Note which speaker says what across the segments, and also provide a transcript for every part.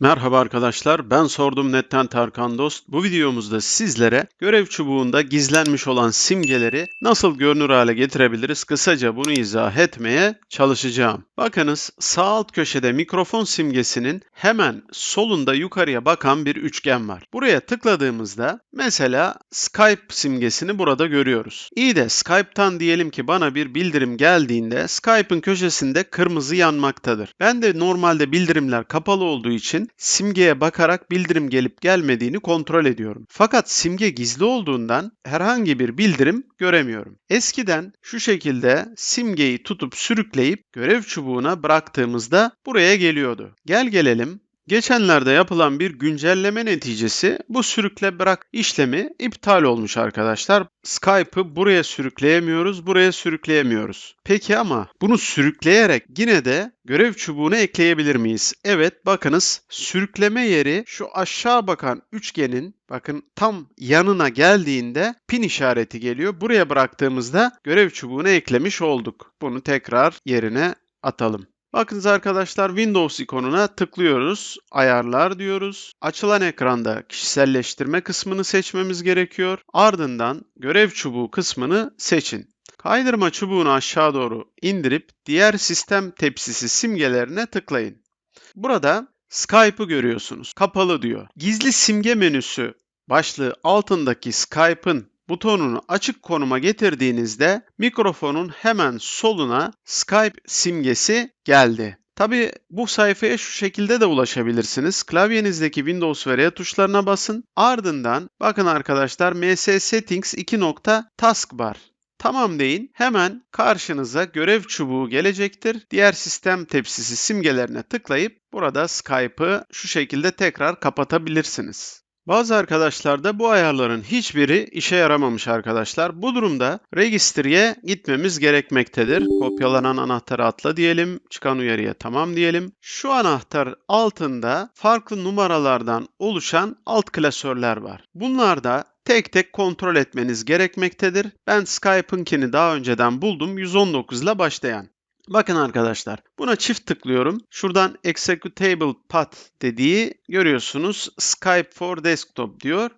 Speaker 1: Merhaba arkadaşlar, ben Sordum Net'ten Tarkan Dost. Bu videomuzda sizlere görev çubuğunda gizlenmiş olan simgeleri nasıl görünür hale getirebiliriz kısaca bunu izah etmeye çalışacağım. Bakınız sağ alt köşede mikrofon simgesinin hemen solunda yukarıya bakan bir üçgen var. Buraya tıkladığımızda mesela Skype simgesini burada görüyoruz. İyi de Skype'tan diyelim ki bana bir bildirim geldiğinde Skype'ın köşesinde kırmızı yanmaktadır. Ben de normalde bildirimler kapalı olduğu için simgeye bakarak bildirim gelip gelmediğini kontrol ediyorum. Fakat simge gizli olduğundan herhangi bir bildirim göremiyorum. Eskiden şu şekilde simgeyi tutup sürükleyip görev çubuğuna bıraktığımızda buraya geliyordu. Gel gelelim Geçenlerde yapılan bir güncelleme neticesi bu sürükle bırak işlemi iptal olmuş arkadaşlar. Skype'ı buraya sürükleyemiyoruz, buraya sürükleyemiyoruz. Peki ama bunu sürükleyerek yine de görev çubuğuna ekleyebilir miyiz? Evet bakınız sürükleme yeri şu aşağı bakan üçgenin bakın tam yanına geldiğinde pin işareti geliyor. Buraya bıraktığımızda görev çubuğuna eklemiş olduk. Bunu tekrar yerine atalım. Bakınız arkadaşlar Windows ikonuna tıklıyoruz. Ayarlar diyoruz. Açılan ekranda kişiselleştirme kısmını seçmemiz gerekiyor. Ardından görev çubuğu kısmını seçin. Kaydırma çubuğunu aşağı doğru indirip diğer sistem tepsisi simgelerine tıklayın. Burada Skype'ı görüyorsunuz. Kapalı diyor. Gizli simge menüsü başlığı altındaki Skype'ın butonunu açık konuma getirdiğinizde mikrofonun hemen soluna Skype simgesi geldi. Tabi bu sayfaya şu şekilde de ulaşabilirsiniz. Klavyenizdeki Windows ve R tuşlarına basın. Ardından bakın arkadaşlar MS Settings 2. Taskbar. Tamam deyin. Hemen karşınıza görev çubuğu gelecektir. Diğer sistem tepsisi simgelerine tıklayıp burada Skype'ı şu şekilde tekrar kapatabilirsiniz. Bazı arkadaşlarda bu ayarların hiçbiri işe yaramamış arkadaşlar. Bu durumda Registry'e gitmemiz gerekmektedir. Kopyalanan anahtarı atla diyelim. Çıkan uyarıya tamam diyelim. Şu anahtar altında farklı numaralardan oluşan alt klasörler var. Bunlarda tek tek kontrol etmeniz gerekmektedir. Ben Skype'ınkini daha önceden buldum 119 ile başlayan. Bakın arkadaşlar buna çift tıklıyorum. Şuradan executable path dediği görüyorsunuz. Skype for desktop diyor.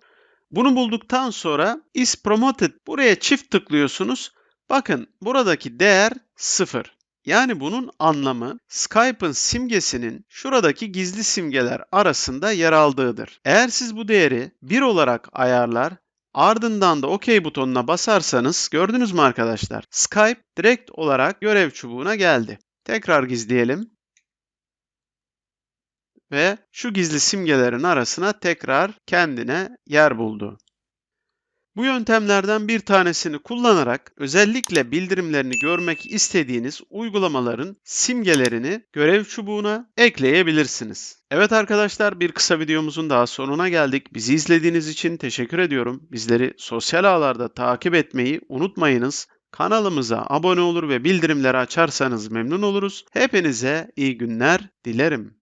Speaker 1: Bunu bulduktan sonra is promoted buraya çift tıklıyorsunuz. Bakın buradaki değer 0. Yani bunun anlamı Skype'ın simgesinin şuradaki gizli simgeler arasında yer aldığıdır. Eğer siz bu değeri 1 olarak ayarlar Ardından da OK butonuna basarsanız gördünüz mü arkadaşlar? Skype direkt olarak görev çubuğuna geldi. Tekrar gizleyelim. Ve şu gizli simgelerin arasına tekrar kendine yer buldu. Bu yöntemlerden bir tanesini kullanarak özellikle bildirimlerini görmek istediğiniz uygulamaların simgelerini görev çubuğuna ekleyebilirsiniz. Evet arkadaşlar bir kısa videomuzun daha sonuna geldik. Bizi izlediğiniz için teşekkür ediyorum. Bizleri sosyal ağlarda takip etmeyi unutmayınız. Kanalımıza abone olur ve bildirimleri açarsanız memnun oluruz. Hepinize iyi günler dilerim.